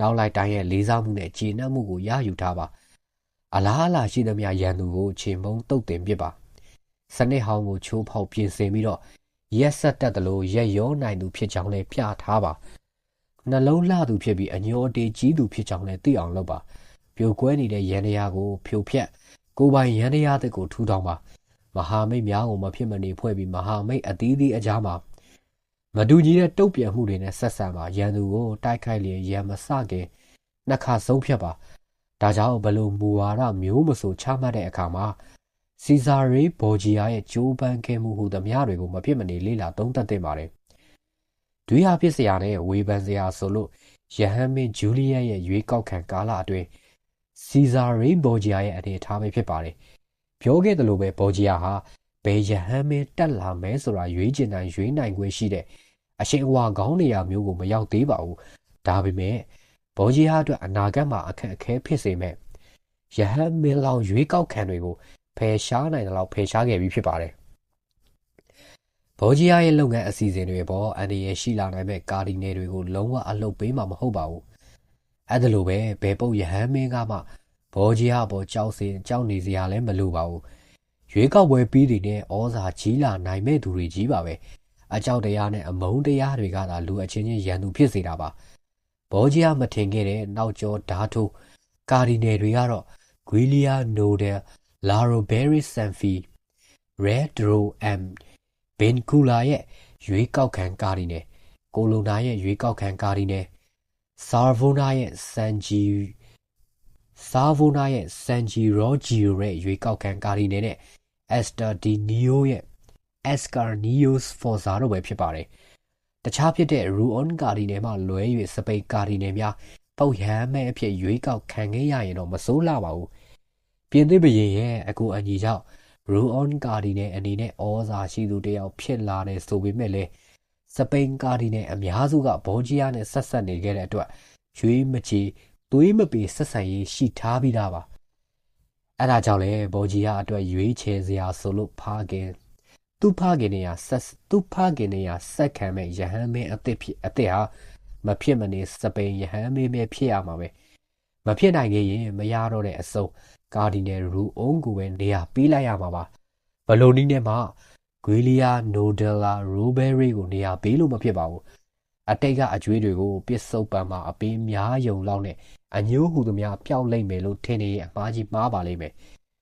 နောက်လိုက်တိုင်းရဲ့လေးစားမှုနဲ့ကျေနပ်မှုကိုရယူထားပါအလားအလာရှိသမျှရန်သူကိုချိန်မုံတုတ်တင်ပစ်ပါစနစ်ဟောင်းကိုချိုးဖောက်ပြင်ဆင်ပြီးတော့ရက်ဆက်တတ်တယ်လို့ရက်ရောနိုင်သူဖြစ်ကြောင်းလည်းပြထားပါနှလုံးလှသူဖြစ်ပြီးအညောတေးကြီးသူဖြစ်ကြောင်းလည်းသိအောင်လုပ်ပါပြိုကွဲနေတဲ့ရန်တရားကိုဖြိုဖျက်ကိုပိုင်ရန်တရားတွေကိုထူထောင်ပါမဟာမိတ်များကိုမဖြစ်မနေဖွဲ့ပြီးမဟာမိတ်အသီးသီးအကြားမှာ မတူညီတဲ့တုတ်ပြန်မှုတွေနဲ့ဆက်ဆံပါရန်သူကိုတိုက်ခိုက်လျင်ရန်မစခင်နှစ်ခါဆုံးဖြတ်ပါဒါကြောင့်ဘလို့မူဝါဒမျိုးမဆိုချမှတ်တဲ့အခါမှာစီဇာရီဘော်ဂျီယာရဲ့ဂျိုးပန်းခဲ့မှုဟူသမျှတွေကိုမဖြစ်မနေလေ့လာသုံးသပ်သင့်ပါတယ်ဒွေဟာဖြစ်စရာနဲ့ဝေဖန်စရာဆိုလို့ယဟန်မင်းဂျူလီယက်ရဲ့ရွေးကောက်ခံကာလအတွင်းစီဇာရီဘော်ဂျီယာရဲ့အနေအထားပဲဖြစ်ပါတယ်ပြောခဲ့သလိုပဲဘော်ဂျီယာဟာ ဘယ်ယဟန်မင်းတက်လာမဲဆိုတာရွေးချင်တိုင်းရွေးနိုင်ခွင့်ရှိတဲ့အရှိန်အဝါကောင်းနေရာမျိုးကိုမရောက်သေးပါဘူးဒါပေမဲ့ဘော်ဂျီယာအတွက်အနာဂတ်မှာအခက်အခဲဖြစ်စေမဲ့ယဟန်မင်းလောင်ရွေးကောက်ခံတွေကိုဖယ်ရှားနိုင်တယ်လို့ဖယ်ရှားခဲ့ပြီးဖြစ်ပါတယ်ဘော်ဂျီယာရဲ့လုပ်ငန်းအစီအစဉ်တွေပေါ်အန်ဒီရဲ့ရှိလာနိုင်မဲ့ကာဒီနယ်တွေကိုလုံးဝအလုပ်ပေးမှာမဟုတ်ပါဘူးအဲ့ဒါလိုပဲဘယ်ပုတ်ယဟန်မင်းကမှဘောကြီးဟာပေါ်ကြောက်စင်ကြောက်နေစရာလည်းမလိုပါဘူး ရွေးကောက်ပွဲပြီးတဲ့နဲ့ဩဇာကြီးလာနိုင်မဲ့သူတွေကြီးပါပဲအကြောက်တရားနဲ့အမုန်းတရားတွေကသာလူအချင်းချင်းရန်သူဖြစ်စေတာပါဘောကြီးဟာမထင်ခဲ့တဲ့နောက်ကျော်ဓာထိုးကာဒီနယ်တွေကတော့ဂွီလီယာနိုဒယ်လာရိုဘယ်ရီဆန်ဖီရဲဒရိုအမ်ဘင်ကူလာရဲ့ရွေးကောက်ခံကာဒီနယ်ကိုလိုနာရဲ့ရွေးကောက်ခံကာဒီနယ်ဆာဗိုနာရဲ့ဆန်ဂျီဆာဗိုနာရဲ့ဆန်ဂျီရောဂျီယိုရဲ့ရွေးကောက်ခံကာဒီနယ်နဲ့ အက်စတာဒီနီယိုရဲ့အက်စကာနီယိုစ်ဖော်ဇာတို့ပဲဖြစ်ပါတယ်။တခြားဖြစ်တဲ့ရူအွန်ကာဒီနယ်မှလွဲ၍စပိန်ကာဒီနယ်များပုတ်ရမ်းမဲ့အဖြစ်ရွေးကောက်ခံခဲ့ရရင်တော့မစိုးလာပါဘူး။ပြင်သစ်ဘရင်ရဲ့အကူအညီကြောင့်ရူအွန်ကာဒီနယ်အနေနဲ့ဩဇာရှိသူတယောက်ဖြစ်လာတယ်ဆိုပေမဲ့လည်းစပိန်ကာဒီနယ်အများစုကဘောဂျီယာနဲ့ဆက်ဆက်နေခဲ့တဲ့အတွက်ရွေးမချီသွေးမပေဆက်ဆံရေးရှိထားပြီးသားပါ အဲ့ဒါကြောင့်လေဘော်ဂျီယာအတွက်ရွေးချယ်စရာဆိုလို့ဖားခင်သူဖားခင်နေရဆက်သူဖားခင်နေရဆက်ခံမဲ့ယဟန်မင်းအစ်စ်ဖြစ်အစ်စ်ဟာမဖြစ်မနေစပိန်ယဟန်မင်းပဲဖြစ်ရမှာပဲမဖြစ်နိုင်ခဲ့ရင်မရတော့တဲ့အစုံကာဒီနယ်ရူအုံးကိုပဲနေရာပေးလိုက်ရမှာပါဘလိုနီးနဲ့မှဂွေလီယာနိုဒယ်လာရိုဘယ်ရီကိုနေရာပေးလို့မဖြစ်ပါဘူး အတိတ်ကအကျွေးတွေကိုပစ္စုပန်မှာအပင်းများယုံလောက်နဲ့အညိုးဟူသမျှပျောက်လိမ့်မယ်လို့ထင်နေရင်အမားကြီးမှားပါလိမ့်မယ်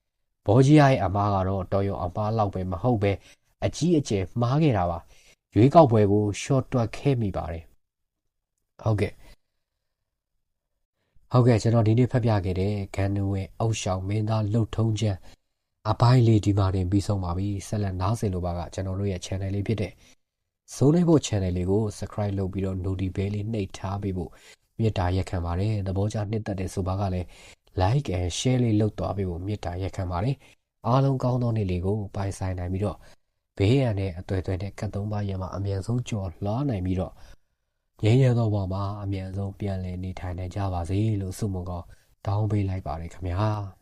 ။ဘောကြီးရဲ့အမားကတော့တော်ရုံအမားလောက်ပဲမဟုတ်ပဲအကြီးအကျယ်မှားခဲ့တာပါ။ရွေးကောက်ပွဲကို short တွက်ခဲ့မိပါတယ်။ဟုတ်ကဲ့ဟုတ်ကဲ့ကျွန်တော်ဒီနေ့ဖတ်ပြခဲ့တဲ့ဂန်နူရဲ့အုတ်ရှောင်မင်းသားလှုပ်ထုံးချက်အပိုင်းလေးဒီမှာတင်ပြီးဆုံးပါပြီဆက်လက်နားဆင်လို့ပါကကျွန်တော်တို့ရဲ့ channel လေးဖြစ်တဲ့ စိုးနေဖို့ channel လေးကို subscribe လုပ်ပြီးတော့ notification ဘဲလေးနှိပ်ထားပေးဖို့မေတ္တာရက်ခံပါတယ်သဘောကျနှစ်သက်တဲ့ဆိုပါကလည်း like and share လေးလုပ်သွားပေးဖို့မေတ္တာရက်ခံပါတယ်အားလုံးကောင်းသောနေ့လေးကိုပိုင်ဆိုင်နိုင်ပြီးတော့ဘေးရန်နဲ့အသွယ်သွယ်နဲ့ကတ်သုံးပါးရမှာအမြန်ဆုံးကြော်လွှားနိုင်ပြီးတော့ငြိမ်းချမ်းသောဘဝမှာအမြန်ဆုံးပြန်လည်နေထိုင်နိုင်ကြပါစေလို့ဆုမွန်ကောင်းတောင်းပေးလိုက်ပါတယ်ခင်ဗျာ